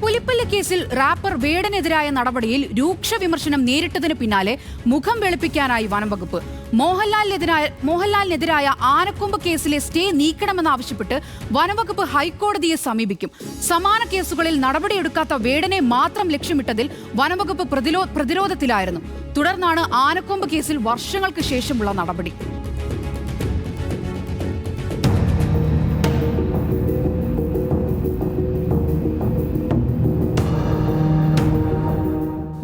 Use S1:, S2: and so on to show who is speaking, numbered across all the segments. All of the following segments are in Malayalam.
S1: പുലിപ്പല്ല് കേസിൽ റാപ്പർ വേടനെതിരായ നടപടിയിൽ രൂക്ഷ വിമർശനം നേരിട്ടതിന് പിന്നാലെ മുഖം വെളുപ്പിക്കാനായി വനംവകുപ്പ് മോഹൻലാലിനെതിരായ മോഹൻലാലിനെതിരായ ആനക്കൊമ്പ് കേസിലെ സ്റ്റേ നീക്കണമെന്നാവശ്യപ്പെട്ട് വനംവകുപ്പ് ഹൈക്കോടതിയെ സമീപിക്കും. സമാന കേസുകളിൽ നടപടിയെടുക്കാത്ത വേടനെ മാത്രം ലക്ഷ്യമിട്ടതിൽ വനംവകുപ്പ് പ്രതിരോധത്തിലായിരുന്നു. തുടർന്നാണ് ആനക്കൊമ്പ് കേസിൽ വർഷങ്ങൾക്ക് ശേഷമുള്ള നടപടി.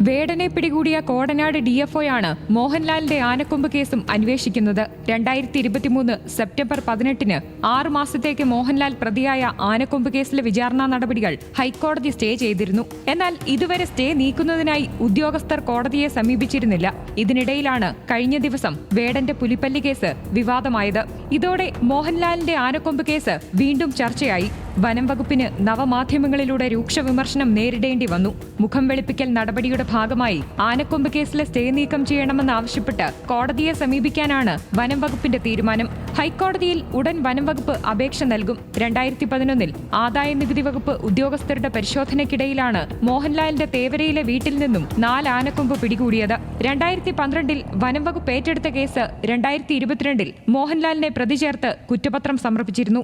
S2: വേടനെ പിടികൂടിയ കോടനാട് ഡിഎഫ്ഒയാണ് മോഹൻലാലിന്റെ ആനക്കൊമ്പ് കേസും അന്വേഷിക്കുന്നത്. രണ്ടായിരത്തി ഇരുപത്തിമൂന്ന് സെപ്റ്റംബർ പതിനെട്ടിന് ആറു മാസത്തേക്ക് മോഹൻലാൽ പ്രതിയായ ആനക്കൊമ്പ് കേസിലെ വിചാരണ നടപടികൾ ഹൈക്കോടതി സ്റ്റേ ചെയ്തിരുന്നു. എന്നാൽ ഇതുവരെ സ്റ്റേ നീക്കുന്നതിനായി ഉദ്യോഗസ്ഥർ കോടതിയെ സമീപിച്ചിരുന്നില്ല. ഇതിനിടയിലാണ് കഴിഞ്ഞ ദിവസം വേടന്റെ പുലിപ്പല്ലി കേസ് വിവാദമായത്. ഇതോടെ മോഹൻലാലിന്റെ ആനക്കൊമ്പ് കേസ് വീണ്ടും ചർച്ചയായി. വനം വകുപ്പിന് നവമാധ്യമങ്ങളിലൂടെ രൂക്ഷ വിമർശനം നേരിടേണ്ടി വന്നു. മുഖം വെളുപ്പിക്കൽ നടപടിയുടെ ഭാഗമായി ആനക്കൊമ്പ് കേസിലെ സ്റ്റേ നീക്കം ചെയ്യണമെന്നാവശ്യപ്പെട്ട് കോടതിയെ സമീപിക്കാനാണ് വനം വകുപ്പിന്റെ തീരുമാനം. ഹൈക്കോടതിയിൽ ഉടൻ വനം വകുപ്പ് അപേക്ഷ നൽകും. രണ്ടായിരത്തി പതിനൊന്നിൽ ആദായ നികുതി വകുപ്പ് ഉദ്യോഗസ്ഥരുടെ പരിശോധനയ്ക്കിടയിലാണ് മോഹൻലാലിന്റെ തേവരയിലെ വീട്ടിൽ നിന്നും നാല് ആനക്കൊമ്പ് പിടികൂടിയത്. രണ്ടായിരത്തി പന്ത്രണ്ടിൽ വനം വകുപ്പ് ഏറ്റെടുത്ത കേസ് രണ്ടായിരത്തി ഇരുപത്തിരണ്ടിൽ മോഹൻലാലിനെ പ്രതി ചേർത്ത് കുറ്റപത്രം സമർപ്പിച്ചിരുന്നു.